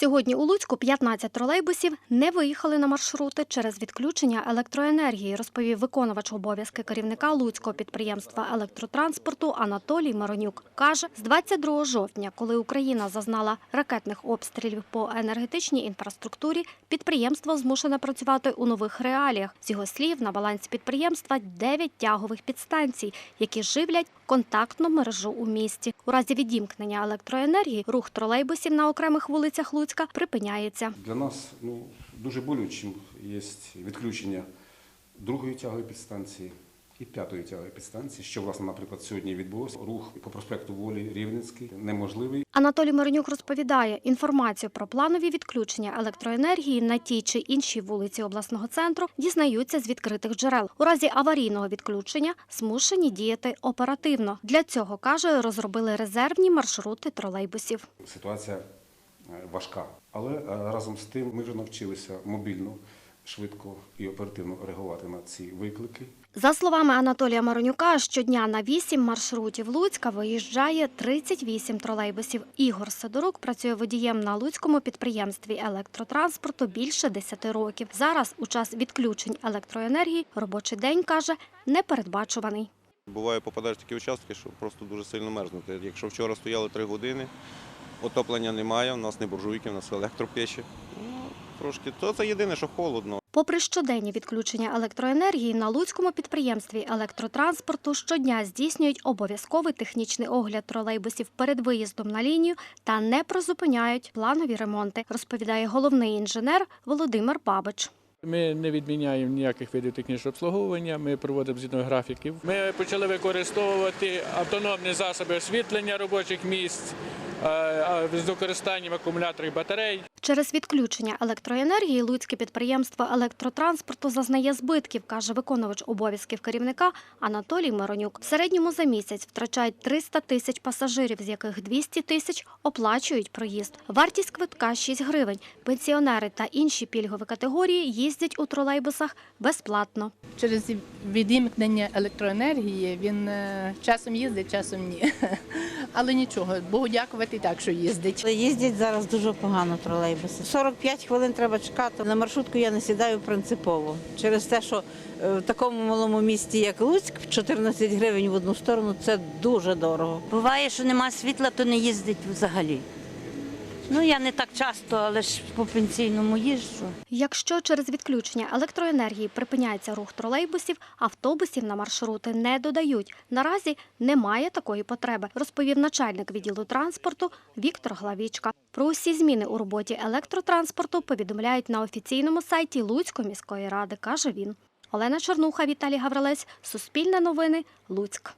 Сьогодні у Луцьку 15 тролейбусів не виїхали на маршрути через відключення електроенергії, розповів виконувач обов'язки керівника Луцького підприємства електротранспорту Анатолій Маронюк. Каже, з 22 жовтня, коли Україна зазнала ракетних обстрілів по енергетичній інфраструктурі, підприємство змушене працювати у нових реаліях. З його слів, на балансі підприємства 9 тягових підстанцій, які живлять контактну мережу у місті. У разі відімкнення електроенергії рух тролейбусів на окремих вулицях Луцька припиняється. Для нас ну, дуже болючим є відключення другої тягової підстанції і п'ятої тягової підстанції, що, власне, наприклад, сьогодні відбулося. Рух по проспекту Волі Рівненський неможливий. Анатолій Миронюк розповідає, інформацію про планові відключення електроенергії на тій чи іншій вулиці обласного центру дізнаються з відкритих джерел. У разі аварійного відключення змушені діяти оперативно. Для цього, каже, розробили резервні маршрути тролейбусів. Ситуація е, важка. Але е, разом з тим ми вже навчилися мобільно, швидко і оперативно реагувати на ці виклики. За словами Анатолія Маронюка, щодня на 8 маршрутів Луцька виїжджає 38 тролейбусів. Ігор Сидорук працює водієм на Луцькому підприємстві електротранспорту більше 10 років. Зараз, у час відключень електроенергії, робочий день, каже, непередбачуваний. Буває, попадаєш в такі участки, що просто дуже сильно мерзнути. Якщо вчора стояли три години, отоплення немає, у нас не буржуйки, у нас електропечі. Трошки. То це єдине, що холодно. Попри щоденні відключення електроенергії, на Луцькому підприємстві електротранспорту щодня здійснюють обов'язковий технічний огляд тролейбусів перед виїздом на лінію та не призупиняють планові ремонти, розповідає головний інженер Володимир Бабич. Ми не відміняємо ніяких видів технічного обслуговування, ми проводимо згідно графіків. Ми почали використовувати автономні засоби освітлення робочих місць з використанням акумуляторів батарей. Через відключення електроенергії Луцьке підприємство електротранспорту зазнає збитків, каже виконувач обов'язків керівника Анатолій Миронюк. В середньому за місяць втрачають 300 тисяч пасажирів, з яких 200 тисяч оплачують проїзд. Вартість квитка 6 гривень. Пенсіонери та інші пільгові категорії їздять у тролейбусах безплатно. Через відімкнення електроенергії він е, часом їздить, часом ні. Але нічого, Богу дякувати і так, що їздить. Їздять зараз дуже погано тролейбуси. 45 хвилин треба чекати. На маршрутку я не сідаю принципово. Через те, що е, в такому малому місті, як Луцьк, 14 гривень в одну сторону це дуже дорого. Буває, що нема світла, то не їздить взагалі. Ну, я не так часто, але ж по пенсійному їжджу. Якщо через відключення електроенергії припиняється рух тролейбусів, автобусів на маршрути не додають. Наразі немає такої потреби, розповів начальник відділу транспорту Віктор Главічка. Про усі зміни у роботі електротранспорту повідомляють на офіційному сайті Луцької міської ради, каже він. Олена Чорнуха, Віталій Гаврилець, Суспільне новини, Луцьк.